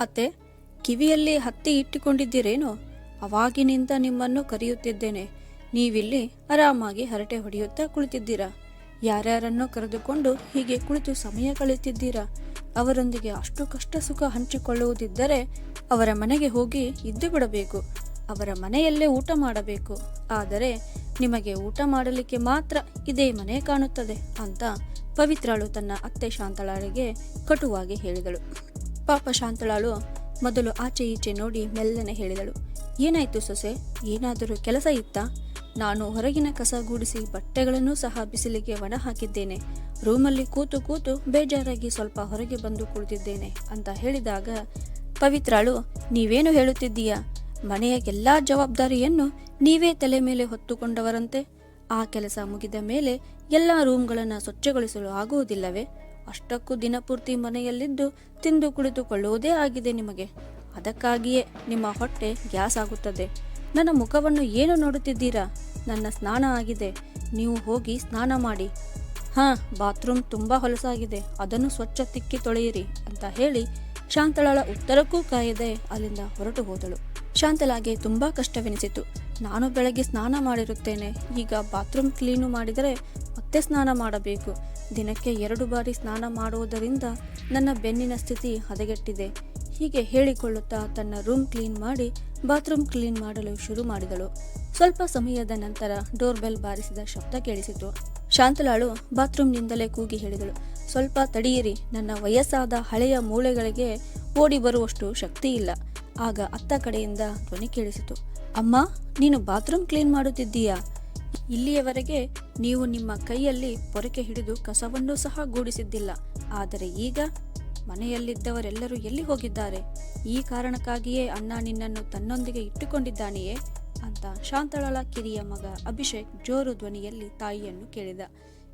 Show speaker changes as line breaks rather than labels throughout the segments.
ಅತ್ತೆ, ಕಿವಿಯಲ್ಲಿ ಹತ್ತಿ ಇಟ್ಟುಕೊಂಡಿದ್ದೀರೇನು? ಅವಾಗಿನಿಂದ ನಿಮ್ಮನ್ನು ಕರೆಯುತ್ತಿದ್ದೇನೆ. ನೀವಿಲ್ಲಿ ಆರಾಮಾಗಿ ಹರಟೆ ಹೊಡೆಯುತ್ತಾ ಕುಳಿತಿದ್ದೀರಾ? ಯಾರ್ಯಾರನ್ನೋ ಕರೆದುಕೊಂಡು ಹೀಗೆ ಕುಳಿತು ಸಮಯ ಕಳೆಯುತ್ತಿದ್ದೀರಾ? ಅವರೊಂದಿಗೆ ಅಷ್ಟು ಕಷ್ಟ ಸುಖ ಹಂಚಿಕೊಳ್ಳುವುದಿದ್ದರೆ ಅವರ ಮನೆಗೆ ಹೋಗಿ ಇದ್ದು ಬಿಡಬೇಕು. ಅವರ ಮನೆಯಲ್ಲೇ ಊಟ ಮಾಡಬೇಕು. ಆದರೆ ನಿಮಗೆ ಊಟ ಮಾಡಲಿಕ್ಕೆ ಮಾತ್ರ ಇದೇ ಮನೆ ಕಾಣುತ್ತದೆ ಅಂತ ಪವಿತ್ರಳು ತನ್ನ ಅತ್ತೆ ಶಾಂತಳಾಳಿಗೆ ಕಟುವಾಗಿ ಹೇಳಿದಳು. ಪಾಪ ಶಾಂತಳಾಳು. ಮೊದಲು ಆಚೆ ಈಚೆ ನೋಡಿ ಮೆಲ್ಲನೆ ಹೇಳಿದಳು. ಏನಾಯ್ತು ಸೊಸೆ? ಏನಾದರೂ ಕೆಲಸ ಇತ್ತಾ? ನಾನು ಹೊರಗಿನ ಕಸ ಗೂಡಿಸಿ ಬಟ್ಟೆಗಳನ್ನು ಸಹ ಬಿಸಿಲಿಗೆ ಒಣ ಹಾಕಿದ್ದೇನೆ. ರೂಮಲ್ಲಿ ಕೂತು ಕೂತು ಬೇಜಾರಾಗಿ ಸ್ವಲ್ಪ ಹೊರಗೆ ಬಂದು ಕುಳಿತಿದ್ದೇನೆ ಅಂತ ಹೇಳಿದಾಗ, ಪವಿತ್ರಾಳು, ನೀವೇನು ಹೇಳುತ್ತಿದ್ದೀಯಾ? ಮನೆಯ ಎಲ್ಲಾ ಜವಾಬ್ದಾರಿಯನ್ನು ನೀವೇ ತಲೆ ಮೇಲೆ ಹೊತ್ತುಕೊಂಡವರಂತೆ. ಆ ಕೆಲಸ ಮುಗಿದ ಮೇಲೆ ಎಲ್ಲ ರೂಮ್ಗಳನ್ನು ಸ್ವಚ್ಛಗೊಳಿಸಲು ಆಗುವುದಿಲ್ಲವೇ? ಅಷ್ಟಕ್ಕೂ ದಿನಪೂರ್ತಿ ಮನೆಯಲ್ಲಿದ್ದು ತಿಂದು ಕುಳಿತುಕೊಳ್ಳುವುದೇ ಆಗಿದೆ ನಿಮಗೆ. ಅದಕ್ಕಾಗಿಯೇ ನಿಮ್ಮ ಹೊಟ್ಟೆ ಗ್ಯಾಸ್ ಆಗುತ್ತದೆ. ನನ್ನ ಮುಖವನ್ನು ಏನು ನೋಡುತ್ತಿದ್ದೀರಾ? ನನ್ನ ಸ್ನಾನ ಆಗಿದೆ. ನೀವು ಹೋಗಿ ಸ್ನಾನ ಮಾಡಿ. ಹಾ, ಬಾತ್ರೂಮ್ ತುಂಬಾ ಹೊಲಸಾಗಿದೆ. ಅದನ್ನು ಸ್ವಚ್ಛ ತಿಕ್ಕಿ ತೊಳೆಯಿರಿ ಅಂತ ಹೇಳಿ ಶಾಂತಳಳ ಉತ್ತರಕ್ಕೂ ಕಾಯದೆ ಅಲ್ಲಿಂದ ಹೊರಟು ಹೋದಳು. ಶಾಂತಲಾಗೆ ತುಂಬಾ ಕಷ್ಟವೆನಿಸಿತು. ನಾನು ಬೆಳಗ್ಗೆ ಸ್ನಾನ ಮಾಡಿರುತ್ತೇನೆ. ಈಗ ಬಾತ್ರೂಮ್ ಕ್ಲೀನು ಮಾಡಿದರೆ ಮತ್ತೆ ಸ್ನಾನ ಮಾಡಬೇಕು. ದಿನಕ್ಕೆ ಎರಡು ಬಾರಿ ಸ್ನಾನ ಮಾಡುವುದರಿಂದ ನನ್ನ ಬೆನ್ನಿನ ಸ್ಥಿತಿ ಹದಗೆಟ್ಟಿದೆ. ಹೀಗೆ ಹೇಳಿಕೊಳ್ಳುತ್ತಾ ತನ್ನ ರೂಮ್ ಕ್ಲೀನ್ ಮಾಡಿ ಬಾತ್ರೂಮ್ ಕ್ಲೀನ್ ಮಾಡಲು ಶುರು ಮಾಡಿದಳು. ಸ್ವಲ್ಪ ಸಮಯದ ನಂತರ ಡೋರ್ ಬೆಲ್ ಬಾರಿಸಿದ ಶಬ್ದ ಕೇಳಿಸಿತು. ಶಾಂತಲಾಳು ಬಾತ್ರೂಮ್ನಿಂದಲೇ ಕೂಗಿ ಹೇಳಿದಳು, ಸ್ವಲ್ಪ ತಡೆಯಿರಿ ನನ್ನ ವಯಸ್ಸಾದ ಹಳೆಯ ಮೂಳೆಗಳಿಗೆ ಓಡಿ ಬರುವಷ್ಟು ಶಕ್ತಿ ಇಲ್ಲ. ಆಗ ಅತ್ತ ಕಡೆಯಿಂದ ಧ್ವನಿ ಕೇಳಿಸಿತು, ಅಮ್ಮ, ನೀನು ಬಾತ್ರೂಮ್ ಕ್ಲೀನ್ ಮಾಡುತ್ತಿದ್ದೀಯಾ? ಇಲ್ಲಿಯವರೆಗೆ ನೀವು ನಿಮ್ಮ ಕೈಯಲ್ಲಿ ಪೊರಕೆ ಹಿಡಿದು ಕಸವನ್ನು ಸಹ ಗೂಡಿಸಿದ್ದಿಲ್ಲ. ಆದರೆ ಈಗ ಮನೆಯಲ್ಲಿದ್ದವರೆಲ್ಲರೂ ಎಲ್ಲಿ ಹೋಗಿದ್ದಾರೆ? ಈ ಕಾರಣಕ್ಕಾಗಿಯೇ ಅಣ್ಣ ನಿನ್ನನ್ನು ತನ್ನೊಂದಿಗೆ ಇಟ್ಟುಕೊಂಡಿದ್ದಾನೆಯೇ? ಅಂತ ಶಾಂತಳಳ ಕಿರಿಯ ಮಗ ಅಭಿಷೇಕ್ ಜೋರು ಧ್ವನಿಯಲ್ಲಿ ತಾಯಿಯನ್ನು ಕೇಳಿದ.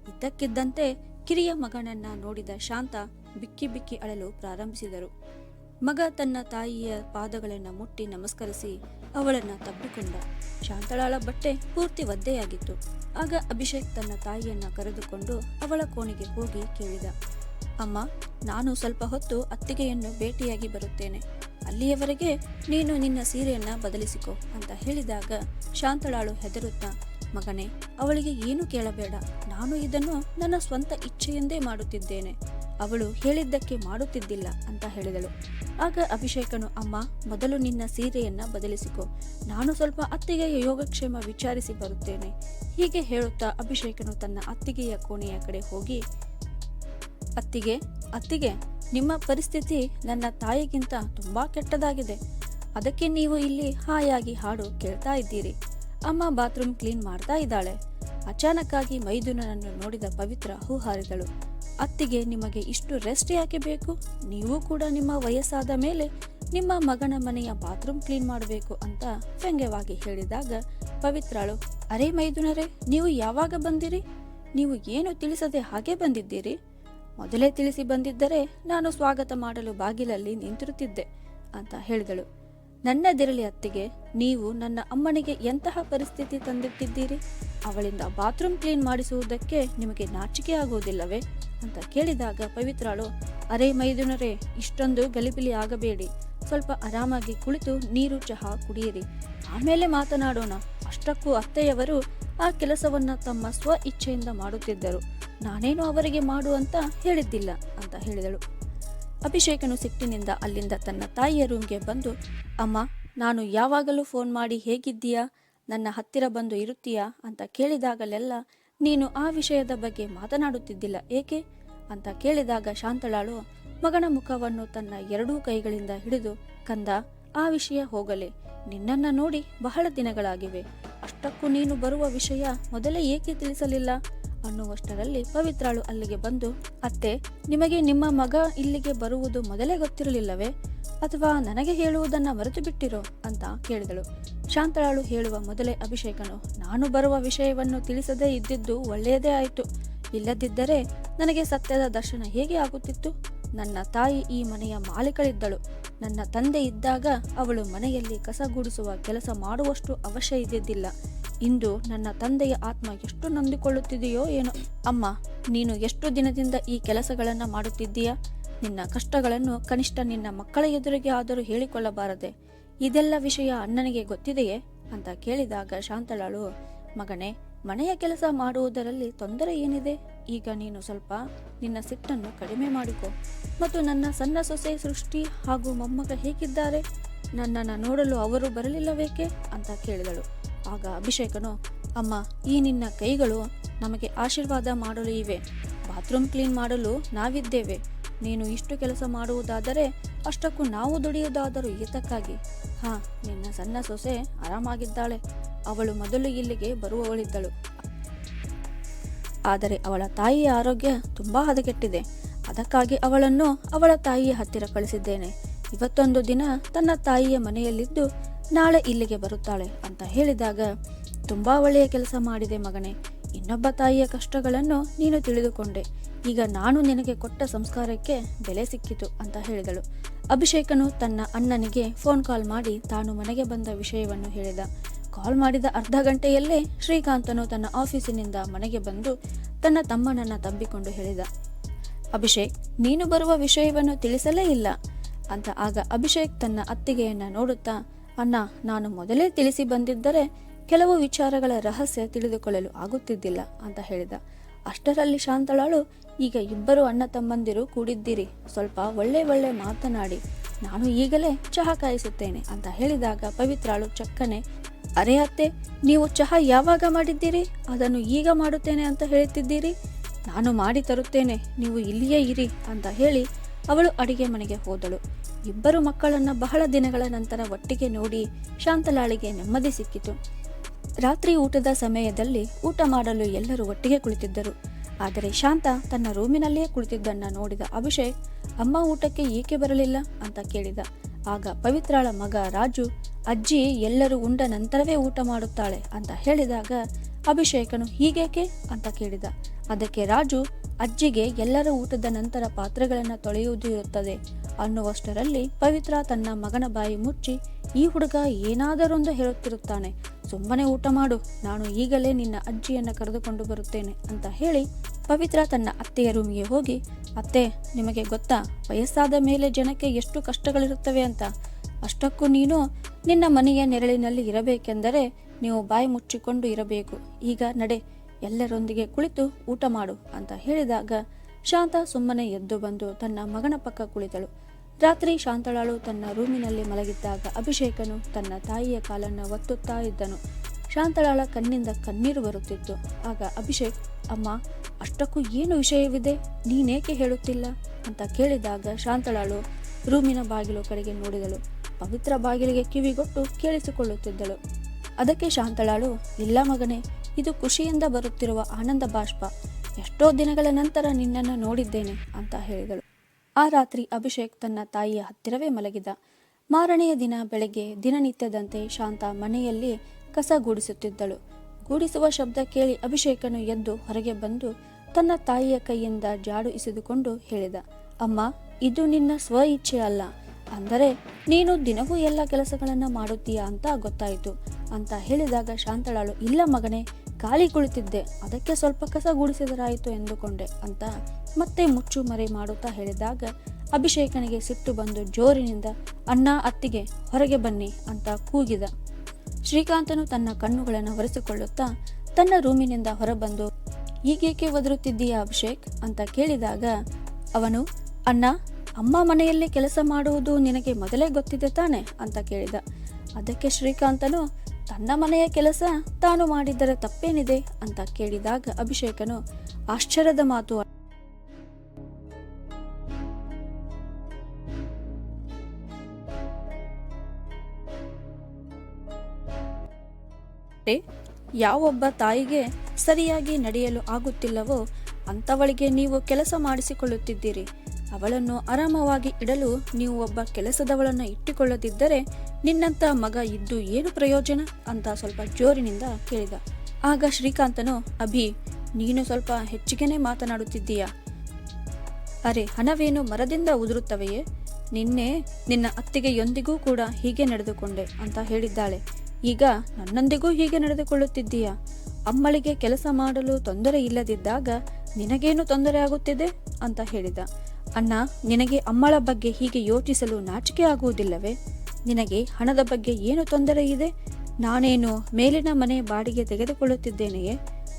ಇದ್ದಕ್ಕಿದ್ದಂತೆ ಕಿರಿಯ ಮಗನನ್ನ ನೋಡಿದ ಶಾಂತ ಬಿಕ್ಕಿ ಬಿಕ್ಕಿ ಅಳಲು ಪ್ರಾರಂಭಿಸಿದರು. ಮಗ ತನ್ನ ತಾಯಿಯ ಪಾದಗಳನ್ನು ಮುಟ್ಟಿ ನಮಸ್ಕರಿಸಿ ಅವಳನ್ನ ತಬ್ಬಿಕೊಂಡ. ಶಾಂತಳಾಳ ಬಟ್ಟೆ ಪೂರ್ತಿ ಒದ್ದೆಯಾಗಿತ್ತು. ಆಗ ಅಭಿಷೇಕ್ ತನ್ನ ತಾಯಿಯನ್ನ ಕರೆದುಕೊಂಡು ಅವಳ ಕೋಣೆಗೆ ಹೋಗಿ ಕೇಳಿದ, ಅಮ್ಮ, ನಾನು ಸ್ವಲ್ಪ ಹೊತ್ತು ಅತ್ತಿಗೆಯನ್ನು ಭೇಟಿಯಾಗಿ ಬರುತ್ತೇನೆ. ಅಲ್ಲಿಯವರೆಗೆ ನೀನು ನಿನ್ನ ಸೀರೆಯನ್ನ ಬದಲಿಸಿಕೊ ಅಂತ ಹೇಳಿದಾಗ ಶಾಂತಳಾಳು ಹೆದರುತ್ತಾ, ಮಗನೇ, ಅವಳಿಗೆ ಏನು ಕೇಳಬೇಡ. ನಾನು ಇದನ್ನು ನನ್ನ ಸ್ವಂತ ಇಚ್ಛೆಯೆಂದೇ ಮಾಡುತ್ತಿದ್ದೇನೆ. ಅವಳು ಹೇಳಿದ್ದಕ್ಕೆ ಮಾಡುತ್ತಿದ್ದಿಲ್ಲ ಅಂತ ಹೇಳಿದಳು. ಆಗ ಅಭಿಷೇಕನು, ಅಮ್ಮ, ಮೊದಲು ನಿನ್ನ ಸೀರೆಯನ್ನ ಬದಲಿಸಿಕೊ. ನಾನು ಸ್ವಲ್ಪ ಅತ್ತಿಗೆಯ ಯೋಗಕ್ಷೇಮ ವಿಚಾರಿಸಿ ಬರುತ್ತೇನೆ. ಹೀಗೆ ಹೇಳುತ್ತಾ ಅಭಿಷೇಕನು ತನ್ನ ಅತ್ತಿಗೆಯ ಕೋಣೆಯ ಕಡೆ ಹೋಗಿ, ಅತ್ತಿಗೆ ಅತ್ತಿಗೆ, ನಿಮ್ಮ ಪರಿಸ್ಥಿತಿ ನನ್ನ ತಾಯಿಗಿಂತ ತುಂಬಾ ಕೆಟ್ಟದಾಗಿದೆ. ಅದಕ್ಕೆ ನೀವು ಇಲ್ಲಿ ಹಾಯಾಗಿ ಹಾಡು ಕೇಳ್ತಾ ಇದ್ದೀರಿ. ಅಮ್ಮ ಬಾತ್ರೂಮ್ ಕ್ಲೀನ್ ಮಾಡ್ತಾ ಇದ್ದಾಳೆ. ಅಚಾನಕ್ಕಾಗಿ ಮೈದುನನನ್ನು ನೋಡಿದ ಪವಿತ್ರ ಹೂಹಾರಿದಳು ಅತ್ತಿಗೆ ನಿಮಗೆ ಇಷ್ಟು ರೆಸ್ಟ್ ಯಾಕೆ ಬೇಕು? ನೀವು ಕೂಡ ನಿಮ್ಮ ವಯಸ್ಸಾದ ಮೇಲೆ ನಿಮ್ಮ ಮಗನ ಮನೆಯ ಬಾತ್ರೂಮ್ ಕ್ಲೀನ್ ಮಾಡಬೇಕು ಅಂತ ವ್ಯಂಗ್ಯವಾಗಿ ಹೇಳಿದಾಗ, ಪವಿತ್ರಳು, ಅರೆ ಮೈದುನರೇ, ನೀವು ಯಾವಾಗ ಬಂದಿರಿ? ನೀವು ಏನು ತಿಳಿಸದೆ ಹಾಗೆ ಬಂದಿದ್ದೀರಿ? ಮೊದಲೇ ತಿಳಿಸಿ ಬಂದಿದ್ದರೆ ನಾನು ಸ್ವಾಗತ ಮಾಡಲು ಬಾಗಿಲಲ್ಲಿ ನಿಂತಿರುತ್ತಿದ್ದೆ, ಅಂತ ಹೇಳಿದಳು. ನನ್ನದಿರಲಿ ಅತ್ತಿಗೆ, ನೀವು ನನ್ನ ಅಮ್ಮನಿಗೆ ಎಂತಹ ಪರಿಸ್ಥಿತಿ ತಂದಿಟ್ಟಿದ್ದೀರಿ? ಅವಳಿಂದ ಬಾತ್ರೂಮ್ ಕ್ಲೀನ್ ಮಾಡಿಸುವುದಕ್ಕೆ ನಿಮಗೆ ನಾಚಿಕೆ ಆಗುವುದಿಲ್ಲವೇ? ಅಂತ ಕೇಳಿದಾಗ ಪವಿತ್ರಾಳು, ಅರೆ ಮೈದುನರೇ, ಇಷ್ಟೊಂದು ಗಲಿಬಿಲಿ ಆಗಬೇಡಿ. ಸ್ವಲ್ಪ ಆರಾಮಾಗಿ ಕುಳಿತು ನೀರು, ಚಹಾ ಕುಡಿಯಿರಿ. ಆಮೇಲೆ ಮಾತನಾಡೋಣ. ಅಷ್ಟಕ್ಕೂ ಅತ್ತೆಯವರು ಆ ಕೆಲಸವನ್ನ ತಮ್ಮ ಸ್ವ ಇಚ್ಛೆಯಿಂದ ಮಾಡುತ್ತಿದ್ದರು. ನಾನೇನು ಅವರಿಗೆ ಮಾಡು ಅಂತ ಹೇಳಿದ್ದಿಲ್ಲ, ಅಂತ ಹೇಳಿದಳು. ಅಭಿಷೇಕನು ಸಿಟ್ಟಿನಿಂದ ಅಲ್ಲಿಂದ ತನ್ನ ತಾಯಿಯ ರೂಮ್ಗೆ ಬಂದು, ಅಮ್ಮ, ನಾನು ಯಾವಾಗಲೂ ಫೋನ್ ಮಾಡಿ ಹೇಗಿದ್ದೀಯಾ? ನನ್ನ ಹತ್ತಿರ ಬಂದು ಇರುತ್ತೀಯಾ? ಅಂತ ಕೇಳಿದಾಗಲೆಲ್ಲ ನೀನು ಆ ವಿಷಯದ ಬಗ್ಗೆ ಮಾತನಾಡುತ್ತಿದ್ದಿಲ್ಲ, ಏಕೆ? ಅಂತ ಕೇಳಿದಾಗ ಶಾಂತಳಾಳು, ಮಗನ ಮುಖವನ್ನು ತನ್ನ ಎರಡೂ ಕೈಗಳಿಂದ ಹಿಡಿದು, ಕಂದ, ಆ ವಿಷಯ ಹೋಗಲಿ. ನಿನ್ನನ್ನ ನೋಡಿ ಬಹಳ ದಿನಗಳಾಗಿವೆ. ಅಷ್ಟಕ್ಕೂ ನೀನು ಬರುವ ವಿಷಯ ಮೊದಲೇ ಏಕೆ ತಿಳಿಸಲಿಲ್ಲ? ಅನ್ನುವಷ್ಟರಲ್ಲಿ ಪವಿತ್ರಾಳು ಅಲ್ಲಿಗೆ ಬಂದು, ಅತ್ತೆ, ನಿಮಗೆ ನಿಮ್ಮ ಮಗ ಇಲ್ಲಿಗೆ ಬರುವುದು ಮೊದಲೇ ಗೊತ್ತಿರಲಿಲ್ಲವೇ? ಅಥವಾ ನನಗೆ ಹೇಳುವುದನ್ನ ಮರೆತು ಬಿಟ್ಟಿರೋ ಅಂತ ಕೇಳಿದಳು. ಶಾಂತಳಾಳು ಹೇಳುವ ಮೊದಲೇ ಅಭಿಷೇಕನು, ನಾನು ಬರುವ ವಿಷಯವನ್ನು ತಿಳಿಸದೇ ಇದ್ದಿದ್ದು ಒಳ್ಳೆಯದೇ ಆಯಿತು. ಇಲ್ಲದಿದ್ದರೆ ನನಗೆ ಸತ್ಯದ ದರ್ಶನ ಹೇಗೆ ಆಗುತ್ತಿತ್ತು? ನನ್ನ ತಾಯಿ ಈ ಮನೆಯ ಮಾಲೀಕಳಿದ್ದಳು. ನನ್ನ ತಂದೆ ಇದ್ದಾಗ ಅವಳು ಮನೆಯಲ್ಲಿ ಕಸ ಗುಡಿಸುವ ಕೆಲಸ ಮಾಡುವಷ್ಟು ಅವಶ್ಯ ಇದ್ದಿದ್ದಿಲ್ಲ. ಇಂದು ನನ್ನ ತಂದೆಯ ಆತ್ಮ ಎಷ್ಟು ನೊಂದಿಕೊಳ್ಳುತ್ತಿದೆಯೋ ಏನೋ. ಅಮ್ಮ, ನೀನು ಎಷ್ಟು ದಿನದಿಂದ ಈ ಕೆಲಸಗಳನ್ನು ಮಾಡುತ್ತಿದ್ದೀಯಾ? ನಿನ್ನ ಕಷ್ಟಗಳನ್ನು ಕನಿಷ್ಠ ನಿನ್ನ ಮಕ್ಕಳ ಎದುರಿಗೆ ಆದರೂ ಹೇಳಿಕೊಳ್ಳಬಾರದೆ. ಇದೆಲ್ಲ ವಿಷಯ ಅಣ್ಣನಿಗೆ ಗೊತ್ತಿದೆಯೇ? ಅಂತ ಕೇಳಿದಾಗ ಶಾಂತಳಾಳು, ಮಗನೇ, ಮನೆಯ ಕೆಲಸ ಮಾಡುವುದರಲ್ಲಿ ತೊಂದರೆ ಏನಿದೆ? ಈಗ ನೀನು ಸ್ವಲ್ಪ ನಿನ್ನ ಸಿಟ್ಟನ್ನು ಕಡಿಮೆ ಮಾಡಿಕೊ. ಮತ್ತು ನನ್ನ ಸಣ್ಣ ಸೊಸೆ ಸೃಷ್ಟಿ ಹಾಗೂ ಮೊಮ್ಮಗ ಹೇಗಿದ್ದಾರೆ? ನನ್ನನ್ನು ನೋಡಲು ಅವರು ಬರಲಿಲ್ಲವೇಕೆ ಅಂತ ಕೇಳಿದಳು. ಆಗ ಅಭಿಷೇಕನು, ಅಮ್ಮ, ಈ ನಿನ್ನ ಕೈಗಳು ನಮಗೆ ಆಶೀರ್ವಾದ ಮಾಡಲು ಇವೆ. ಬಾತ್ರೂಮ್ ಕ್ಲೀನ್ ಮಾಡಲು ನಾವಿದ್ದೇವೆ. ನೀನು ಇಷ್ಟು ಕೆಲಸ ಮಾಡುವುದಾದರೆ ಅಷ್ಟಕ್ಕೂ ನಾವು ದುಡಿಯುವುದಾದರೂ ಏತಕ್ಕಾಗಿ ಹಾ, ನಿನ್ನ ಸಣ್ಣ ಸೊಸೆ ಆರಾಮಾಗಿದ್ದಾಳೆ. ಅವಳು ಮೊದಲು ಇಲ್ಲಿಗೆ ಬರುವವಳಿದ್ದಳು. ಆದರೆ ಅವಳ ತಾಯಿಯ ಆರೋಗ್ಯ ತುಂಬಾ ಹದಗೆಟ್ಟಿದೆ. ಅದಕ್ಕಾಗಿ ಅವಳನ್ನು ಅವಳ ತಾಯಿಯ ಹತ್ತಿರ ಕಳಿಸಿದ್ದೇನೆ. ಇವತ್ತೊಂದು ದಿನ ತನ್ನ ತಾಯಿಯ ಮನೆಯಲ್ಲಿದ್ದು ನಾಳೆ ಇಲ್ಲಿಗೆ ಬರುತ್ತಾಳೆ ಅಂತ ಹೇಳಿದಾಗ, ತುಂಬಾ ಒಳ್ಳೆಯ ಕೆಲಸ ಮಾಡಿದೆ ಮಗನೇ. ಇನ್ನೊಬ್ಬ ತಾಯಿಯ ಕಷ್ಟಗಳನ್ನು ನೀನು ತಿಳಿದುಕೊಂಡೆ. ಈಗ ನಾನು ನಿನಗೆ ಕೊಟ್ಟ ಸಂಸ್ಕಾರಕ್ಕೆ ಬೆಲೆ ಸಿಕ್ಕಿತು ಅಂತ ಹೇಳಿದಳು. ಅಭಿಷೇಕನು ತನ್ನ ಅಣ್ಣನಿಗೆ ಫೋನ್ ಕಾಲ್ ಮಾಡಿ ತಾನು ಮನೆಗೆ ಬಂದ ವಿಷಯವನ್ನು ಹೇಳಿದ. ಕಾಲ್ ಮಾಡಿದ ಅರ್ಧ ಗಂಟೆಯಲ್ಲೇ ಶ್ರೀಕಾಂತನು ತನ್ನ ಆಫೀಸಿನಿಂದ ಮನೆಗೆ ಬಂದು ತನ್ನ ತಮ್ಮನನ್ನ ತಂಬಿಕೊಂಡು ಹೇಳಿದ. ಅಭಿಷೇಕ್, ನೀನು ಬರುವ ವಿಷಯವನ್ನು ತಿಳಿಸಲೇ ಇಲ್ಲ. ಅಂತ ಆಗ ಅಭಿಷೇಕ್ ತನ್ನ ಅತ್ತಿಗೆಯನ್ನ ನೋಡುತ್ತಾ, ಅಣ್ಣ, ನಾನು ಮೊದಲೇ ತಿಳಿಸಿ ಬಂದಿದ್ದರೆ ಕೆಲವು ವಿಚಾರಗಳ ರಹಸ್ಯ ತಿಳಿದುಕೊಳ್ಳಲು ಆಗುತ್ತಿದ್ದಿಲ್ಲ, ಅಂತ ಹೇಳಿದ. ಅಷ್ಟರಲ್ಲಿ ಶಾಂತಳಾಳು, ಈಗ ಇಬ್ಬರು ಅಣ್ಣ ತಮ್ಮಂದಿರು ಕೂಡಿದ್ದೀರಿ, ಸ್ವಲ್ಪ ಒಳ್ಳೆ ಒಳ್ಳೆ ಮಾತನಾಡಿ, ನಾನು ಈಗಲೇ ಚಹಾ ಕಾಯಿಸುತ್ತೇನೆ, ಅಂತ ಹೇಳಿದಾಗ ಪವಿತ್ರಾಳು ಚಕ್ಕನೆ, ಅರೆ ಅತ್ತೆ, ನೀವು ಚಹಾ ಯಾವಾಗ ಮಾಡಿದ್ದೀರಿ? ಅದನ್ನು ಈಗ ಮಾಡುತ್ತೇನೆ ಅಂತ ಹೇಳುತ್ತಿದ್ದೀರಿ? ನಾನು ಮಾಡಿ ತರುತ್ತೇನೆ, ನೀವು ಇಲ್ಲಿಯೇ ಇರಿ, ಅಂತ ಹೇಳಿ ಅವಳು ಅಡಿಗೆ ಮನೆಗೆ ಹೋದಳು. ಇಬ್ಬರು ಮಕ್ಕಳನ್ನ ಬಹಳ ದಿನಗಳ ನಂತರ ಒಟ್ಟಿಗೆ ನೋಡಿ ಶಾಂತಲಾಳಿಗೆ ನೆಮ್ಮದಿ ಸಿಕ್ಕಿತು. ರಾತ್ರಿ ಊಟದ ಸಮಯದಲ್ಲಿ ಊಟ ಮಾಡಲು ಎಲ್ಲರೂ ಒಟ್ಟಿಗೆ ಕುಳಿತಿದ್ದರು. ಆದರೆ ಶಾಂತ ತನ್ನ ರೂಮಿನಲ್ಲಿಯೇ ಕುಳಿತಿದ್ದನ್ನ ನೋಡಿದ ಅಭಿಷೇಕ್, ಅಮ್ಮ ಊಟಕ್ಕೆ ಏಕೆ ಬರಲಿಲ್ಲ? ಅಂತ ಕೇಳಿದ. ಆಗ ಪವಿತ್ರಾಳ ಮಗ ರಾಜು, ಅಜ್ಜಿ, ಎಲ್ಲರೂ ಉಂಡ ನಂತರವೇ ಊಟ ಮಾಡುತ್ತಾಳೆ ಅಂತ ಹೇಳಿದಾಗ ಅಭಿಷೇಕನು, ಹೀಗೇಕೆ? ಅಂತ ಕೇಳಿದ. ಅದಕ್ಕೆ ರಾಜು ಅಜ್ಜಿಗೆ ಎಲ್ಲರ ಊಟದ ನಂತರ ಪಾತ್ರೆಗಳನ್ನು ತೊಳೆಯುವುದು ಇರುತ್ತದೆ ಅನ್ನುವಷ್ಟರಲ್ಲಿ ಪವಿತ್ರ ತನ್ನ ಮಗನ ಬಾಯಿ ಮುಚ್ಚಿ, ಈ ಹುಡುಗ ಏನಾದರೊಂದು ಹೇಳುತ್ತಿರುತ್ತಾನೆ. ಸುಮ್ಮನೆ ಊಟ ಮಾಡು. ನಾನು ಈಗಲೇ ನಿನ್ನ ಅಜ್ಜಿಯನ್ನು ಕರೆದುಕೊಂಡು ಬರುತ್ತೇನೆ ಅಂತ ಹೇಳಿ ಪವಿತ್ರ ತನ್ನ ಅತ್ತೆಯ ರೂಮಿಗೆ ಹೋಗಿ, ಅತ್ತೆ, ನಿಮಗೆ ಗೊತ್ತಾ? ವಯಸ್ಸಾದ ಮೇಲೆ ಜನಕ್ಕೆ ಎಷ್ಟು ಕಷ್ಟಗಳಿರುತ್ತವೆ ಅಂತ. ಅಷ್ಟಕ್ಕೂ ನೀನು ನಿನ್ನ ಮನೆಯ ನೆರಳಿನಲ್ಲಿ ಇರಬೇಕೆಂದರೆ ನೀವು ಬಾಯಿ ಮುಚ್ಚಿಕೊಂಡು ಇರಬೇಕು. ಈಗ ನಡೆ. ಎಲ್ಲರೊಂದಿಗೆ ಕುಳಿತು ಊಟ ಮಾಡು ಅಂತ ಹೇಳಿದಾಗ ಶಾಂತ ಸುಮ್ಮನೆ ಎದ್ದು ಬಂದು ತನ್ನ ಮಗನ ಪಕ್ಕ ಕುಳಿತಳು. ರಾತ್ರಿ ಶಾಂತಳಾಳು ತನ್ನ ರೂಮಿನಲ್ಲಿ ಮಲಗಿದ್ದಾಗ ಅಭಿಷೇಕನು ತನ್ನ ತಾಯಿಯ ಕಾಲನ್ನು ಒತ್ತುತ್ತಾ ಇದ್ದನು. ಶಾಂತಳಾಳ ಕಣ್ಣಿಂದ ಕಣ್ಣೀರು ಬರುತ್ತಿತ್ತು. ಆಗ ಅಭಿಷೇಕ್, ಅಮ್ಮ, ಅಷ್ಟಕ್ಕೂ ಏನು ವಿಷಯವಿದೆ? ನೀನೇಕೆ ಹೇಳುತ್ತಿಲ್ಲ? ಅಂತ ಕೇಳಿದಾಗ ಶಾಂತಳಾಳು ರೂಮಿನ ಬಾಗಿಲು ಕಡೆಗೆ ನೋಡಿದಳು. ಪವಿತ್ರ ಬಾಗಿಲಿಗೆ ಕಿವಿಗೊಟ್ಟು ಕೇಳಿಸಿಕೊಳ್ಳುತ್ತಿದ್ದಳು. ಅದಕ್ಕೆ ಶಾಂತಳಾಳು, ಇಲ್ಲ ಮಗನೇ ಇದು ಖುಷಿಯಿಂದ ಬರುತ್ತಿರುವ ಆನಂದ ಬಾಷ್ಪ. ಎಷ್ಟೋ ದಿನಗಳ ನಂತರ ನಿನ್ನನ್ನು ನೋಡಿದ್ದೇನೆ ಅಂತ ಹೇಳಿದಳು. ಆ ರಾತ್ರಿ ಅಭಿಷೇಕ್ ತನ್ನ ತಾಯಿಯ ಹತ್ತಿರವೇ ಮಲಗಿದ. ಮಾರನೆಯ ದಿನ ಬೆಳಗ್ಗೆ ದಿನನಿತ್ಯದಂತೆ ಶಾಂತ ಮನೆಯಲ್ಲಿ ಕಸ ಗೂಡಿಸುತ್ತಿದ್ದಳು. ಗೂಡಿಸುವ ಶಬ್ದ ಕೇಳಿ ಅಭಿಷೇಕನು ಎದ್ದು ಹೊರಗೆ ಬಂದು ತನ್ನ ತಾಯಿಯ ಕೈಯಿಂದ ಜಾಡು ಇಸಿದುಕೊಂಡು ಹೇಳಿದ, ಅಮ್ಮ, ಇದು ನಿನ್ನ ಸ್ವ ಇಚ್ಛೆ ಅಲ್ಲ. ಅಂದರೆ, ನೀನು ದಿನವೂ ಎಲ್ಲ ಕೆಲಸಗಳನ್ನು ಮಾಡುತ್ತೀಯಾ ಅಂತ ಗೊತ್ತಾಯಿತು ಅಂತ ಹೇಳಿದಾಗ ಶಾಂತಳಾಳು, ಇಲ್ಲ ಮಗನೇ ಖಾಲಿ ಕುಳಿತಿದ್ದೆ. ಅದಕ್ಕೆ ಸ್ವಲ್ಪ ಕಸ ಗುಡಿಸಿದರಾಯಿತು ಎಂದುಕೊಂಡೆ ಅಂತ ಮತ್ತೆ ಮುಚ್ಚು ಮರೆ ಮಾಡುತ್ತಾ ಹೇಳಿದಾಗ, ಅಭಿಷೇಕನಿಗೆ ಸಿಟ್ಟು ಬಂದು ಜೋರಿನಿಂದ ಅಣ್ಣ ಅತ್ತಿಗೆ ಹೊರಗೆ ಬನ್ನಿ ಅಂತ ಕೂಗಿದ. ಶ್ರೀಕಾಂತನು ತನ್ನ ಕಣ್ಣುಗಳನ್ನು ಒರೆಸಿಕೊಳ್ಳುತ್ತಾ, ತನ್ನ ರೂಮಿನಿಂದ ಹೊರಬಂದು ಈಗೇಕೆ ಒದರುತ್ತಿದ್ದೀಯಾ ಅಭಿಷೇಕ್ ಅಂತ ಕೇಳಿದಾಗ, ಅವನು, ಅಣ್ಣ ಅಮ್ಮ ಮನೆಯಲ್ಲಿ ಕೆಲಸ ಮಾಡುವುದು ನಿನಗೆ ಮೊದಲೇ ಗೊತ್ತಿದೆ ತಾನೆ ಅಂತ ಕೇಳಿದ. ಅದಕ್ಕೆ ಶ್ರೀಕಾಂತನು, ತನ್ನ ಮನೆಯ ಕೆಲಸ ತಾನು ಮಾಡಿದರೆ ತಪ್ಪೇನಿದೆ? ಅಂತ ಕೇಳಿದಾಗ ಅಭಿಷೇಕನು ಆಶ್ಚರ್ಯದ ಮಾತು ಯಾವೊಬ್ಬ ತಾಯಿಗೆ ಸರಿಯಾಗಿ ನಡೆಯಲು ಆಗುತ್ತಿಲ್ಲವೋ, ಅಂಥವಳಿಗೆ ನೀವು ಕೆಲಸ ಮಾಡಿಸಿಕೊಳ್ಳುತ್ತಿದ್ದೀರಿ. ಅವಳನ್ನು ಆರಾಮವಾಗಿ ಇಡಲು ನೀವು ಒಬ್ಬ ಕೆಲಸದವಳನ್ನು ಇಟ್ಟುಕೊಳ್ಳದಿದ್ದರೆ ನಿನ್ನಂತ ಮಗ ಇದ್ದು ಏನು ಪ್ರಯೋಜನ ಅಂತ ಸ್ವಲ್ಪ ಜೋರಿನಿಂದ ಕೇಳಿದ. ಆಗ ಶ್ರೀಕಾಂತನು, ಅಭಿ, ನೀನು ಸ್ವಲ್ಪ ಹೆಚ್ಚಿಗೆನೇ ಮಾತನಾಡುತ್ತಿದ್ದೀಯಾ? ಅರೆ, ಹಣವೇನು ಮರದಿಂದ ಉದುರುತ್ತವೆಯೇ? ನಿನ್ನೆ ನಿನ್ನ ಅತ್ತಿಗೆಯೊಂದಿಗೂ ಕೂಡ ಹೀಗೆ ನಡೆದುಕೊಂಡೆ ಅಂತ ಹೇಳಿದ್ದಾಳೆ. ಈಗ ನನ್ನೊಂದಿಗೂ ಹೀಗೆ ನಡೆದುಕೊಳ್ಳುತ್ತಿದ್ದೀಯ? ಅಮ್ಮಳಿಗೆ ಕೆಲಸ ಮಾಡಲು ತೊಂದರೆ ಇಲ್ಲದಿದ್ದಾಗ ನಿನಗೇನು ತೊಂದರೆ ಆಗುತ್ತಿದೆ? ಅಂತ ಹೇಳಿದ. ಅಣ್ಣ, ನಿನಗೆ ಅಮ್ಮಳ ಬಗ್ಗೆ ಹೀಗೆ ಯೋಚಿಸಲು ನಾಚಿಕೆ ಆಗುವುದಿಲ್ಲವೇ? ನಿನಗೆ ಹಣದ ಬಗ್ಗೆ ಏನು ತೊಂದರೆ ಇದೆ? ನಾನೇನು ಮೇಲಿನ ಮನೆ ಬಾಡಿಗೆ ತೆಗೆದುಕೊಳ್ಳುತ್ತಿದ್ದೇನೆಯೇ?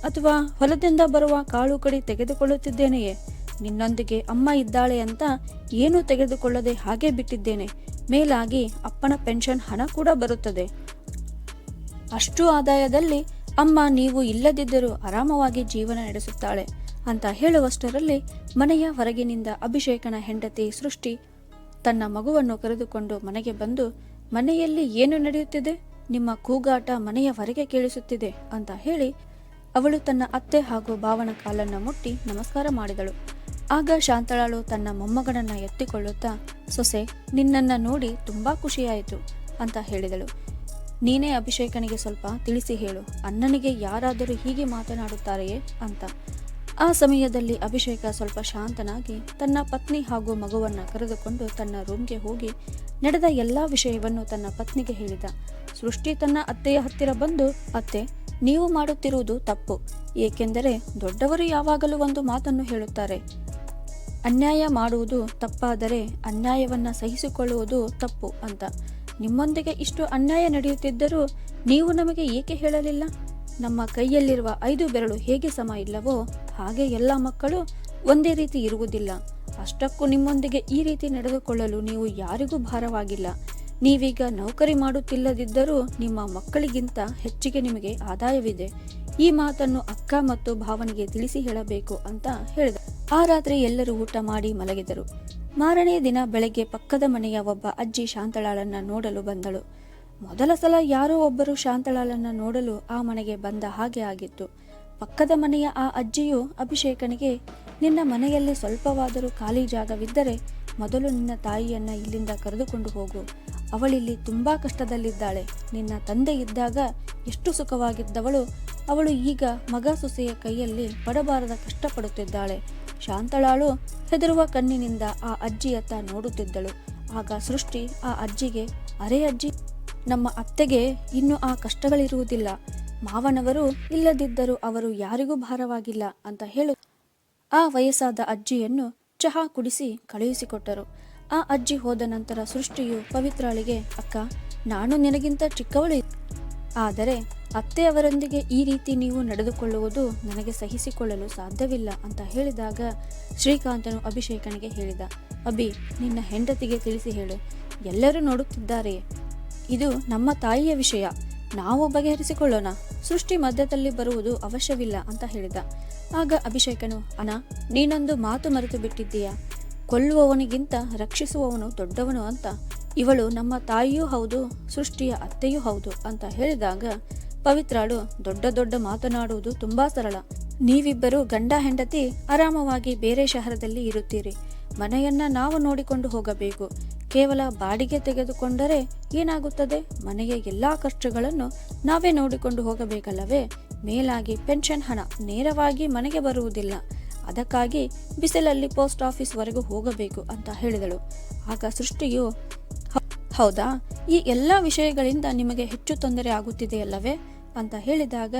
ಅಥವಾ ಹೊಲದಿಂದ ಬರುವ ಕಾಳು ಕಡಿ ತೆಗೆದುಕೊಳ್ಳುತ್ತಿದ್ದೇನೆಯೇ? ನಿನ್ನೊಂದಿಗೆ ಅಮ್ಮ ಇದ್ದಾಳೆ ಅಂತ ಏನೂ ತೆಗೆದುಕೊಳ್ಳದೆ ಹಾಗೆ ಬಿಟ್ಟಿದ್ದೇನೆ? ಮೇಲಾಗಿ ಅಪ್ಪನ ಪೆನ್ಷನ್ ಹಣ ಕೂಡ ಬರುತ್ತದೆ. ಅಷ್ಟು ಆದಾಯದಲ್ಲಿ ಅಮ್ಮ ನೀವು ಇಲ್ಲದಿದ್ದರೂ ಆರಾಮವಾಗಿ ಜೀವನ ನಡೆಸುತ್ತಾಳೆ. ಅಂತ ಹೇಳುವಷ್ಟರಲ್ಲಿ ಮನೆಯ ಹೊರಗಿನಿಂದ ಅಭಿಷೇಕನ ಹೆಂಡತಿ ಸೃಷ್ಟಿ ತನ್ನ ಮಗುವನ್ನು ಕರೆದುಕೊಂಡು ಮನೆಗೆ ಬಂದು, ಮನೆಯಲ್ಲಿ ಏನು ನಡೆಯುತ್ತಿದೆ? ನಿಮ್ಮ ಕೂಗಾಟ ಮನೆಯ ಹೊರಗೆ ಕೇಳಿಸುತ್ತಿದೆ ಅಂತ ಹೇಳಿ ಅವಳು ತನ್ನ ಅತ್ತೆ ಹಾಗೂ ಭಾವನ ಕಾಲನ್ನು ಮುಟ್ಟಿ ನಮಸ್ಕಾರ ಮಾಡಿದಳು. ಆಗ ಶಾಂತಳಾಳು ತನ್ನ ಮೊಮ್ಮಗನನ್ನ ಎತ್ತಿಕೊಳ್ಳುತ್ತಾ, ಸೊಸೆ, ನಿನ್ನನ್ನ ನೋಡಿ ತುಂಬಾ ಖುಷಿಯಾಯಿತು ಅಂತ ಹೇಳಿದಳು. ನೀನೇ ಅಭಿಷೇಕನಿಗೆ ಸ್ವಲ್ಪ ತಿಳಿಸಿ ಹೇಳು. ಅಣ್ಣನಿಗೆ ಯಾರಾದರೂ ಹೀಗೆ ಮಾತನಾಡುತ್ತಾರೆಯೇ? ಅಂತ ಆ ಸಮಯದಲ್ಲಿ ಅಭಿಷೇಕ ಸ್ವಲ್ಪ ಶಾಂತನಾಗಿ ತನ್ನ ಪತ್ನಿ ಹಾಗೂ ಮಗುವನ್ನ ಕರೆದುಕೊಂಡು ತನ್ನ ರೂಮ್ಗೆ ಹೋಗಿ ನಡೆದ ಎಲ್ಲಾ ವಿಷಯವನ್ನು ತನ್ನ ಪತ್ನಿಗೆ ಹೇಳಿದ. ಸೃಷ್ಟಿ ತನ್ನ ಅತ್ತೆಯ ಹತ್ತಿರ ಬಂದು, ಅತ್ತೆ, ನೀವು ಮಾಡುತ್ತಿರುವುದು ತಪ್ಪು. ಏಕೆಂದರೆ ದೊಡ್ಡವರು ಯಾವಾಗಲೂ ಒಂದು ಮಾತನ್ನು ಹೇಳುತ್ತಾರೆ. ಅನ್ಯಾಯ ಮಾಡುವುದು ತಪ್ಪಾದರೆ ಅನ್ಯಾಯವನ್ನ ಸಹಿಸಿಕೊಳ್ಳುವುದು ತಪ್ಪು ಅಂತ. ನಿಮ್ಮೊಂದಿಗೆ ಇಷ್ಟು ಅನ್ಯಾಯ ನಡೆಯುತ್ತಿದ್ದರೂ ನೀವು ನಮಗೆ ಏಕೆ ಹೇಳಲಿಲ್ಲ? ನಮ್ಮ ಕೈಯಲ್ಲಿರುವ ಐದು ಬೆರಳು ಹೇಗೆ ಸಮ ಇಲ್ಲವೋ ಹಾಗೆ ಎಲ್ಲ ಮಕ್ಕಳು ಒಂದೇ ರೀತಿ ಇರುವುದಿಲ್ಲ. ಅಷ್ಟಕ್ಕೂ ನಿಮ್ಮೊಂದಿಗೆ ಈ ರೀತಿ ನಡೆದುಕೊಳ್ಳಲು ನೀವು ಯಾರಿಗೂ ಭಾರವಾಗಿಲ್ಲ. ನೀವೀಗ ನೌಕರಿ ಮಾಡುತ್ತಿಲ್ಲದಿದ್ದರೂ ನಿಮ್ಮ ಮಕ್ಕಳಿಗಿಂತ ಹೆಚ್ಚಿಗೆ ನಿಮಗೆ ಆದಾಯವಿದೆ. ಈ ಮಾತನ್ನು ಅಕ್ಕ ಮತ್ತು ಭಾವನಿಗೆ ತಿಳಿಸಿ ಹೇಳಬೇಕು ಅಂತ ಹೇಳಿದ. ಆ ರಾತ್ರಿ ಎಲ್ಲರೂ ಊಟ ಮಾಡಿ ಮಲಗಿದರು. ಮಾರನೇ ದಿನ ಬೆಳಗ್ಗೆ ಪಕ್ಕದ ಮನೆಯ ಒಬ್ಬ ಅಜ್ಜಿ ಶಾಂತಳಾಳನ್ನ ನೋಡಲು ಬಂದಳು. ಮೊದಲ ಸಲ ಯಾರೋ ಒಬ್ಬರು ಶಾಂತಳಾಳನ್ನ ನೋಡಲು ಆ ಮನೆಗೆ ಬಂದ ಹಾಗೆ ಆಗಿತ್ತು. ಪಕ್ಕದ ಮನೆಯ ಆ ಅಜ್ಜಿಯು ಅಭಿಷೇಕನಿಗೆ, ನಿನ್ನ ಮನೆಯಲ್ಲಿ ಸ್ವಲ್ಪವಾದರೂ ಖಾಲಿ ಜಾಗವಿದ್ದರೆ ಮೊದಲು ನಿನ್ನ ತಾಯಿಯನ್ನ ಇಲ್ಲಿಂದ ಕರೆದುಕೊಂಡು ಹೋಗು. ಅವಳಿಲ್ಲಿ ತುಂಬಾ ಕಷ್ಟದಲ್ಲಿದ್ದಾಳೆ. ನಿನ್ನ ತಂದೆ ಇದ್ದಾಗ ಎಷ್ಟು ಸುಖವಾಗಿದ್ದವಳು, ಅವಳು ಈಗ ಮಗ ಸೊಸೆಯ ಕೈಯಲ್ಲಿ ಪಡಬಾರದ ಕಷ್ಟಪಡುತ್ತಿದ್ದಾಳೆ. ಶಾಂತಳಾಳು ಹೆದರುವ ಕಣ್ಣಿನಿಂದ ಆ ಅಜ್ಜಿಯತ್ತ ನೋಡುತ್ತಿದ್ದಳು. ಆಗ ಸೃಷ್ಟಿ ಆ ಅಜ್ಜಿಗೆ, ಅರೆ ಅಜ್ಜಿ, ನಮ್ಮ ಅತ್ತೆಗೆ ಇನ್ನು ಆ ಕಷ್ಟಗಳಿರುವುದಿಲ್ಲ. ಮಾವನವರು ಇಲ್ಲದಿದ್ದರೂ ಅವರು ಯಾರಿಗೂ ಭಾರವಾಗಿಲ್ಲ ಅಂತ ಹೇಳು. ಆ ವಯಸ್ಸಾದ ಅಜ್ಜಿಯನ್ನು ಚಹಾ ಕುಡಿಸಿ ಕಳುಹಿಸಿಕೊಟ್ಟರು. ಆ ಅಜ್ಜಿ ಹೋದ ನಂತರ ಸೃಷ್ಟಿಯು ಪವಿತ್ರಾಳಿಗೆ, ಅಕ್ಕ, ನಾನು ನಿನಗಿಂತ ಚಿಕ್ಕವಳು ಆದರೆ ಅತ್ತೆಯವರೊಂದಿಗೆ ಈ ರೀತಿ ನೀವು ನಡೆದುಕೊಳ್ಳುವುದು ನನಗೆ ಸಹಿಸಿಕೊಳ್ಳಲು ಸಾಧ್ಯವಿಲ್ಲ ಅಂತ ಹೇಳಿದಾಗ ಶ್ರೀಕಾಂತನು ಅಭಿಷೇಕನಿಗೆ ಹೇಳಿದ, ಅಭಿ, ನಿನ್ನ ಹೆಂಡತಿಗೆ ತಿಳಿಸಿ ಹೇಳು. ಎಲ್ಲರೂ ನೋಡುತ್ತಿದ್ದಾರೆ. ಇದು ನಮ್ಮ ತಾಯಿಯ ವಿಷಯ. ನಾವು ಬಗೆಹರಿಸಿಕೊಳ್ಳೋಣ. ಸೃಷ್ಟಿ ಮಧ್ಯದಲ್ಲಿ ಬರುವುದು ಅವಶ್ಯವಿಲ್ಲ ಅಂತ ಹೇಳಿದ. ಆಗ ಅಭಿಷೇಕನು ಅನ ನೀನೊಂದು ಮಾತು ಮರೆತು ಬಿಟ್ಟಿದ್ದೀಯಾ? ಕೊಲ್ಲುವವನಿಗಿಂತ ರಕ್ಷಿಸುವವನು ದೊಡ್ಡವನು ಅಂತ. ಇವಳು ನಮ್ಮ ತಾಯಿಯೂ ಹೌದು, ಸೃಷ್ಟಿಯ ಅತ್ತೆಯೂ ಹೌದು ಅಂತ ಹೇಳಿದಾಗ ಪವಿತ್ರಾಳು, ದೊಡ್ಡ ದೊಡ್ಡ ಮಾತನಾಡುವುದು ತುಂಬಾ ಸರಳ. ನೀವಿಬ್ಬರು ಗಂಡ ಹೆಂಡತಿ ಆರಾಮವಾಗಿ ಬೇರೆ ಶಹರದಲ್ಲಿ ಇರುತ್ತೀರಿ. ಮನೆಯನ್ನ ನಾವು ನೋಡಿಕೊಂಡು ಹೋಗಬೇಕು. ಕೇವಲ ಬಾಡಿಗೆ ತೆಗೆದುಕೊಂಡರೆ ಏನಾಗುತ್ತದೆ? ಮನೆಯ ಎಲ್ಲಾ ಖರ್ಚುಗಳನ್ನು ನಾವೇ ನೋಡಿಕೊಂಡು ಹೋಗಬೇಕಲ್ಲವೇ? ಮೇಲಾಗಿ ಪೆನ್ಷನ್ ಹಣ ನೇರವಾಗಿ ಮನೆಗೆ ಬರುವುದಿಲ್ಲ. ಅದಕ್ಕಾಗಿ ಬಿಸಿಲಲ್ಲಿ ಪೋಸ್ಟ್ ಆಫೀಸ್ವರೆಗೂ ಹೋಗಬೇಕು ಅಂತ ಹೇಳಿದಳು. ಆಗ ಸೃಷ್ಟಿಯು, ಹೌದಾ? ಈ ಎಲ್ಲ ವಿಷಯಗಳಿಂದ ನಿಮಗೆ ಹೆಚ್ಚು ತೊಂದರೆ ಆಗುತ್ತಿದೆಯಲ್ಲವೇ? ಅಂತ ಹೇಳಿದಾಗ,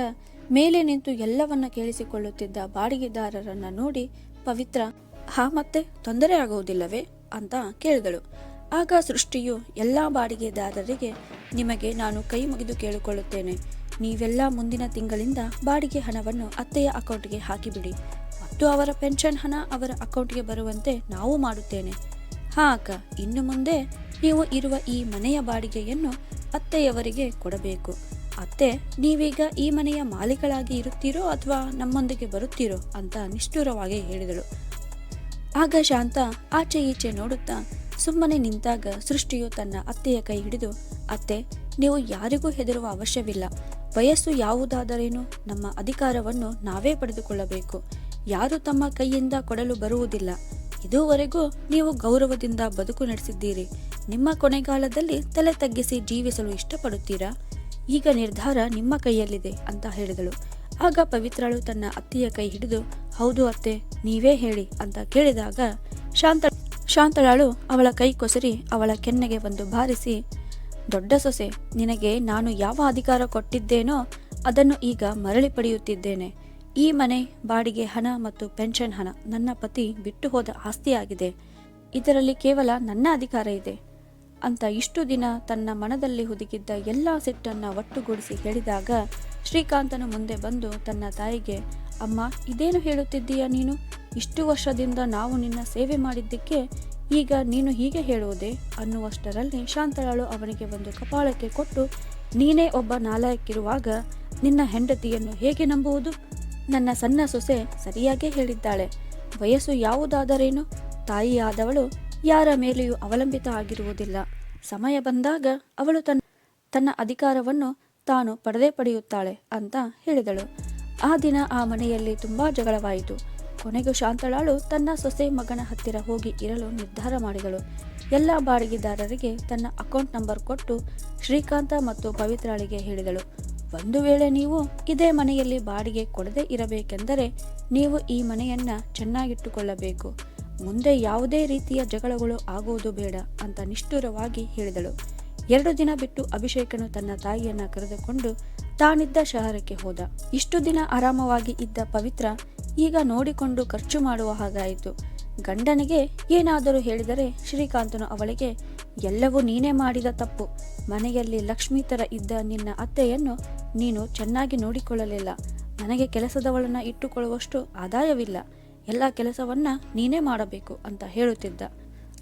ಮೇಲೆ ನಿಂತು ಎಲ್ಲವನ್ನ ಕೇಳಿಸಿಕೊಳ್ಳುತ್ತಿದ್ದ ಬಾಡಿಗೆದಾರರನ್ನ ನೋಡಿ ಪವಿತ್ರ, ಹಾ, ಮತ್ತೆ ತೊಂದರೆ ಆಗುವುದಿಲ್ಲವೇ? ಅಂತ ಕೇಳಿದಳು. ಆಗ ಸೃಷ್ಟಿಯು ಎಲ್ಲ ಬಾಡಿಗೆದಾರರಿಗೆ ನಿಮಗೆ ನಾನು ಕೈ ಮುಗಿದು ಕೇಳಿಕೊಳ್ಳುತ್ತೇನೆ. ನೀವೆಲ್ಲ ಮುಂದಿನ ತಿಂಗಳಿಂದ ಬಾಡಿಗೆ ಹಣವನ್ನು ಅತ್ತೆಯ ಅಕೌಂಟ್ಗೆ ಹಾಕಿಬಿಡಿ. ಮತ್ತು ಅವರ ಪೆನ್ಷನ್ ಹಣ ಅವರ ಅಕೌಂಟ್ಗೆ ಬರುವಂತೆ ನಾವು ಮಾಡುತ್ತೇನೆ. ಹಾ ಅಕ್ಕ, ಇನ್ನು ಮುಂದೆ ನೀವು ಇರುವ ಈ ಮನೆಯ ಬಾಡಿಗೆಯನ್ನು ಅತ್ತೆಯವರಿಗೆ ಕೊಡಬೇಕು. ಅತ್ತೆ, ನೀವೀಗ ಈ ಮನೆಯ ಮಾಲೀಕಳಾಗಿ ಇರುತ್ತೀರೋ ಅಥವಾ ನಮ್ಮೊಂದಿಗೆ ಬರುತ್ತೀರೋ ಅಂತ ನಿಷ್ಠುರವಾಗಿ ಹೇಳಿದಳು. ಆಗ ಶಾಂತ ಆಚೆ ಈಚೆ ನೋಡುತ್ತಾ ಸುಮ್ಮನೆ ನಿಂತಾಗ ಸೃಷ್ಟಿಯು ತನ್ನ ಅತ್ತೆಯ ಕೈ ಹಿಡಿದು, ಅತ್ತೆ, ನೀವು ಯಾರಿಗೂ ಹೆದರುವ ಅವಶ್ಯವಿಲ್ಲ. ವಯಸ್ಸು ಯಾವುದಾದರೇನು, ನಮ್ಮ ಅಧಿಕಾರವನ್ನು ನಾವೇ ಪಡೆದುಕೊಳ್ಳಬೇಕು. ಯಾರು ತಮ್ಮ ಕೈಯಿಂದ ಕೊಡಲು ಬರುವುದಿಲ್ಲ. ಇದುವರೆಗೂ ನೀವು ಗೌರವದಿಂದ ಬದುಕು ನಡೆಸಿದ್ದೀರಿ. ನಿಮ್ಮ ಕೊನೆಗಾಲದಲ್ಲಿ ತಲೆ ತಗ್ಗಿಸಿ ಜೀವಿಸಲು ಇಷ್ಟಪಡುತ್ತೀರಾ? ಈಗ ನಿರ್ಧಾರ ನಿಮ್ಮ ಕೈಯಲ್ಲಿದೆ, ಅಂತ ಹೇಳಿದಳು. ಆಗ ಪವಿತ್ರಳು ತನ್ನ ಅತ್ತೆಯ ಕೈ ಹಿಡಿದು, ಹೌದು ಅತ್ತೆ, ನೀವೇ ಹೇಳಿ, ಅಂತ ಕೇಳಿದಾಗ ಶಾಂತ ಶಾಂತಳಾಳು ಅವಳ ಕೈ ಕೊಸರಿ ಅವಳ ಕೆನ್ನೆಗೆ ಬಂದು ಬಾರಿಸಿ, ದೊಡ್ಡ ಸೊಸೆ, ನಿನಗೆ ನಾನು ಯಾವ ಅಧಿಕಾರ ಕೊಟ್ಟಿದ್ದೇನೋ ಅದನ್ನು ಈಗ ಮರಳಿ ಪಡೆಯುತ್ತಿದ್ದೇನೆ. ಈ ಮನೆ, ಬಾಡಿಗೆ ಹಣ ಮತ್ತು ಪೆನ್ಷನ್ ಹಣ ನನ್ನ ಪತಿ ಬಿಟ್ಟು ಹೋದ ಆಸ್ತಿಯಾಗಿದೆ. ಇದರಲ್ಲಿ ಕೇವಲ ನನ್ನ ಅಧಿಕಾರ ಇದೆ ಅಂತ ಇಷ್ಟು ದಿನ ತನ್ನ ಮನದಲ್ಲಿ ಹುದುಗಿದ್ದ ಎಲ್ಲ ಸಿಟ್ಟನ್ನು ಒಟ್ಟುಗೂಡಿಸಿ ಹೇಳಿದಾಗ ಶ್ರೀಕಾಂತನು ಮುಂದೆ ಬಂದು ತನ್ನ ತಾಯಿಗೆ, ಅಮ್ಮ, ಇದೇನು ಹೇಳುತ್ತಿದ್ದೀಯ ನೀನು? ಇಷ್ಟು ವರ್ಷದಿಂದ ನಾವು ನಿನ್ನ ಸೇವೆ ಮಾಡಿದ್ದಕ್ಕೆ ಈಗ ನೀನು ಹೀಗೆ ಹೇಳುವುದೇ? ಅನ್ನುವಷ್ಟರಲ್ಲಿ ಶಾಂತಳಾಳು ಅವನಿಗೆ ಒಂದು ಕಪಾಳಕ್ಕೆ ಕೊಟ್ಟು, ನೀನೇ ಒಬ್ಬ ನಾಲಾಯಕ್ಕಿರುವಾಗ ನಿನ್ನ ಹೆಂಡತಿಯನ್ನು ಹೇಗೆ ನಂಬುವುದು? ನನ್ನ ಸಣ್ಣ ಸೊಸೆ ಸರಿಯಾಗೇ ಹೇಳಿದ್ದಾಳೆ. ವಯಸ್ಸು ಯಾವುದಾದರೇನು? ತಾಯಿಯಾದವಳು ಯಾರ ಮೇಲೆಯೂ ಅವಲಂಬಿತ ಆಗಿರುವುದಿಲ್ಲ. ಸಮಯ ಬಂದಾಗ ಅವಳು ತನ್ನ ತನ್ನ ಅಧಿಕಾರವನ್ನು ತಾನು ಪಡೆದೇ ಪಡೆಯುತ್ತಾಳೆ ಅಂತ ಹೇಳಿದಳು. ಆ ದಿನ ಆ ಮನೆಯಲ್ಲಿ ತುಂಬಾ ಜಗಳವಾಯಿತು. ಕೊನೆಗೂ ಶಾಂತಳಾಳು. ತನ್ನ ಸೊಸೆ ಮಗನ ಹತ್ತಿರ ಹೋಗಿ ಇರಲು ನಿರ್ಧಾರ ಮಾಡಿದಳು. ಎಲ್ಲ ಬಾಡಿಗೆದಾರರಿಗೆ ತನ್ನ ಅಕೌಂಟ್ ನಂಬರ್ ಕೊಟ್ಟು ಶ್ರೀಕಾಂತ ಮತ್ತು ಪವಿತ್ರಾಳಿಗೆ ಹೇಳಿದಳು. ಒಂದು ವೇಳೆ ನೀವು ಇದೇ ಮನೆಯಲ್ಲಿ ಬಾಡಿಗೆ ಕೊಡದೇ ಇರಬೇಕೆಂದರೆ ನೀವು ಈ ಮನೆಯನ್ನ ಚೆನ್ನಾಗಿಟ್ಟುಕೊಳ್ಳಬೇಕು. ಮುಂದೆ ಯಾವುದೇ ರೀತಿಯ ಜಗಳಗಳು ಆಗುವುದು ಬೇಡ ಅಂತ ನಿಷ್ಠುರವಾಗಿ ಹೇಳಿದಳು. ಎರಡು ದಿನ ಬಿಟ್ಟು ಅಭಿಷೇಕನು ತನ್ನ ತಾಯಿಯನ್ನ ಕರೆದುಕೊಂಡು ತಾನಿದ್ದ ಶಹರಕ್ಕೆ ಹೋದ. ಇಷ್ಟು ದಿನ ಆರಾಮವಾಗಿ ಇದ್ದ ಪವಿತ್ರ ಈಗ ನೋಡಿಕೊಂಡು ಖರ್ಚು ಮಾಡುವ ಹಾಗಾಯಿತು. ಗಂಡನಿಗೆ ಏನಾದರೂ ಹೇಳಿದರೆ ಶ್ರೀಕಾಂತನು ಅವಳಿಗೆ, ಎಲ್ಲವೂ ನೀನೇ ಮಾಡಿದ ತಪ್ಪು. ಮನೆಯಲ್ಲಿ ಲಕ್ಷ್ಮೀ ಥರ ಇದ್ದ ನಿನ್ನ ಅತ್ತೆಯನ್ನು ನೀನು ಚೆನ್ನಾಗಿ ನೋಡಿಕೊಳ್ಳಲಿಲ್ಲ. ನನಗೆ ಕೆಲಸದವಳನ್ನ ಇಟ್ಟುಕೊಳ್ಳುವಷ್ಟು ಆದಾಯವಿಲ್ಲ. ಎಲ್ಲ ಕೆಲಸವನ್ನ ನೀನೇ ಮಾಡಬೇಕು, ಅಂತ ಹೇಳುತ್ತಿದ್ದ.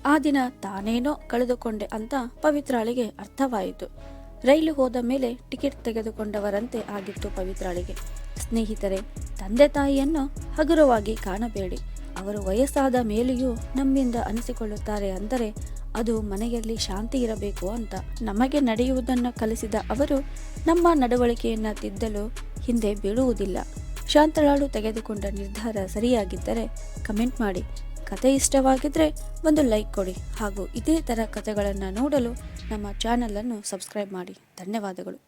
ಆ ದಿನ ತಾನೇನೋ ಕಳೆದುಕೊಂಡೆ ಅಂತ ಪವಿತ್ರಾಳಿಗೆ ಅರ್ಥವಾಯಿತು. ರೈಲು ಹೋದ ಮೇಲೆ ಟಿಕೆಟ್ ತೆಗೆದುಕೊಂಡವರಂತೆ ಆಗಿತ್ತು ಪವಿತ್ರಾಳಿಗೆ. ಸ್ನೇಹಿತರೆ, ತಂದೆ ತಾಯಿಯನ್ನು ಹಗುರವಾಗಿ ಕಾಣಬೇಡಿ. ಅವರು ವಯಸ್ಸಾದ ಮೇಲೆಯೂ ನಮ್ಮಿಂದ ಅನಿಸಿಕೊಳ್ಳುತ್ತಾರೆ ಅಂದರೆ ಅದು ಮನೆಯಲ್ಲಿ ಶಾಂತಿ ಇರಬೇಕು ಅಂತ ನಮಗೆ ನಡೆಯುವುದನ್ನು ಕಲಿಸಿದ ಅವರು ನಮ್ಮ ನಡವಳಿಕೆಯನ್ನು ತಿದ್ದಲು ಹಿಂದೆ ಬೀಳುವುದಿಲ್ಲ. ಶಾಂತಳಾಳು ತೆಗೆದುಕೊಂಡ ನಿರ್ಧಾರ ಸರಿಯಾಗಿದ್ದರೆ ಕಮೆಂಟ್ ಮಾಡಿ. ಕತೆ ಇಷ್ಟವಾಗಿದ್ದರೆ ಒಂದು ಲೈಕ್ ಕೊಡಿ ಹಾಗೂ ಇದೇ ಥರ ಕಥೆಗಳನ್ನು ನೋಡಲು ನಮ್ಮ ಚಾನಲನ್ನು ಸಬ್ಸ್ಕ್ರೈಬ್ ಮಾಡಿ. ಧನ್ಯವಾದಗಳು.